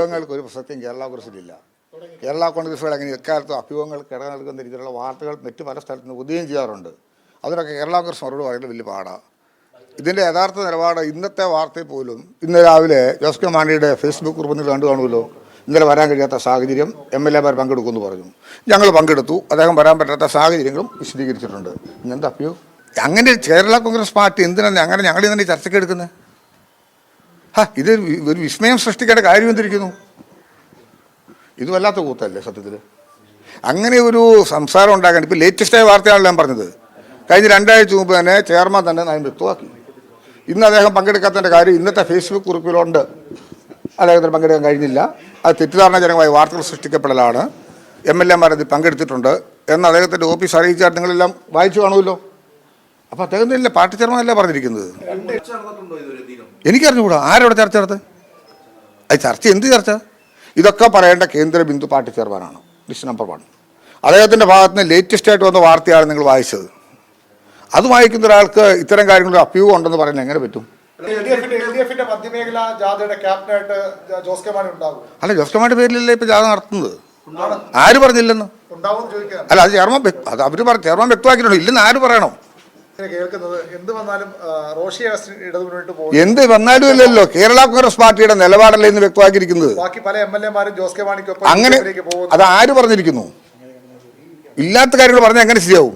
അഭ്യൂഹങ്ങൾക്ക് ഒരു പ്രസക്തിയും കേരള കോൺഗ്രസിലില്ല. കേരള കോൺഗ്രസുകൾ അങ്ങനെ എക്കാലത്തും അഭ്യൂഹങ്ങൾ കിട നൽകുന്ന രീതിയിലുള്ള വാർത്തകൾ മറ്റു പല സ്ഥലത്ത് നിന്ന് ഉദയം ചെയ്യാറുണ്ട്. അതിനൊക്കെ കേരള കോൺഗ്രസ് മറുപടി പറയുന്നത് വലിയ പാടാണ് ഇതിന്റെ യഥാർത്ഥ നിലപാട് ഇന്നത്തെ വാർത്തയിൽ പോലും ഇന്ന് രാവിലെ ജോസ് കെ മാണിയുടെ ഫേസ്ബുക്ക് കുറിപ്പിൽ കണ്ടു കാണുമല്ലോ. ഇന്നലെ വരാൻ കഴിയാത്ത സാഹചര്യം എം എൽ എമാർ പങ്കെടുക്കുമെന്ന് പറഞ്ഞു. ഞങ്ങൾ പങ്കെടുത്തു. അദ്ദേഹം വരാൻ പറ്റാത്ത സാഹചര്യങ്ങളും വിശദീകരിച്ചിട്ടുണ്ട്. ഇന്നെന്താ അപ്പിയോ അങ്ങനെ കേരള കോൺഗ്രസ് പാർട്ടി എന്തിനാണ് അങ്ങനെ ഞങ്ങൾ ഇങ്ങനെ ചർച്ചയ്ക്ക് എടുക്കുന്നത് ഇത് ഒരു വിസ്മയം സൃഷ്ടിക്കേണ്ട കാര്യം എന്തിരിക്കുന്നു? ഇത് വല്ലാത്ത കൂത്തല്ലേ സത്യത്തിൽ അങ്ങനെ ഒരു സംസാരം ഉണ്ടാക്കാൻ ഇപ്പോൾ ലേറ്റസ്റ്റായ വാർത്തയാണല്ലോ ഞാൻ പറഞ്ഞത്. കഴിഞ്ഞ രണ്ടാഴ്ച മുമ്പ് തന്നെ ചെയർമാൻ തന്നെ നയം വ്യക്തമാക്കി. ഇന്ന് അദ്ദേഹം പങ്കെടുക്കാത്തതിന്റെ കാര്യം ഇന്നത്തെ ഫേസ്ബുക്ക് കുറിപ്പിലുണ്ട്. അദ്ദേഹത്തിന് പങ്കെടുക്കാൻ കഴിഞ്ഞില്ല. അത് തെറ്റിദ്ധാരണജനകമായ വാർത്തകൾ സൃഷ്ടിക്കപ്പെടലാണ്. എം എൽ എമാർ അതിൽ പങ്കെടുത്തിട്ടുണ്ട്. എന്ന് അദ്ദേഹത്തിന്റെ ഓഫീസ് അറിയിച്ചാൽ നിങ്ങളെല്ലാം വായിച്ചു കാണുമല്ലോ. അപ്പോൾ അദ്ദേഹത്തിന്റെ പാർട്ടി ചെയർമാനല്ലേ പറഞ്ഞിരിക്കുന്നത്? എനിക്കറിഞ്ഞുകൂടാ. ആരോടെ ചർച്ച നടത്ത്? അത് ചർച്ച എന്ത് ചർച്ച? ഇതൊക്കെ പറയേണ്ട കേന്ദ്ര ബിന്ദു പാർട്ടി ചെയർമാനാണ് ലിസ്റ്റ് നമ്പർ വൺ. അദ്ദേഹത്തിന്റെ ഭാഗത്ത് നിന്ന് ലേറ്റസ്റ്റ് ആയിട്ട് വന്ന വാർത്തയാണ് നിങ്ങൾ വായിച്ചത്. അത് വായിക്കുന്ന ഒരാൾക്ക് ഇത്തരം കാര്യങ്ങളിൽ അഭ്യൂഹം ഉണ്ടെന്ന് പറയുന്നത് എങ്ങനെ പറ്റും? അല്ല ജോസ് കെ മാണി പേരിലല്ലേ ഇപ്പൊ ജാഥ നടത്തുന്നത്? ആര് പറഞ്ഞില്ലെന്ന്? അല്ല അത് ചെയർമാൻ അത് അവർ പറ ചെയർമാൻ വ്യക്തമാക്കിയിട്ടുണ്ട്. ഇല്ലെന്ന് ആര് പറയണം? കേൾക്കുന്നത് എന്ത് വന്നാലും റോഷി പോകും. എന്ത് വന്നാലും ഇല്ലല്ലോ. കേരള കോൺഗ്രസ് പാർട്ടിയുടെ നിലപാടല്ലേ ഇന്ന് വ്യക്തമാക്കിയിരിക്കുന്നത്. ബാക്കി പല എം എൽ എമാരും ജോസ് കെ മാണിക്കൊപ്പം അങ്ങനെ അത് ആര് പറഞ്ഞിരിക്കുന്നു? ഇല്ലാത്ത കാര്യങ്ങൾ പറഞ്ഞാൽ എങ്ങനെ ശരിയാവും?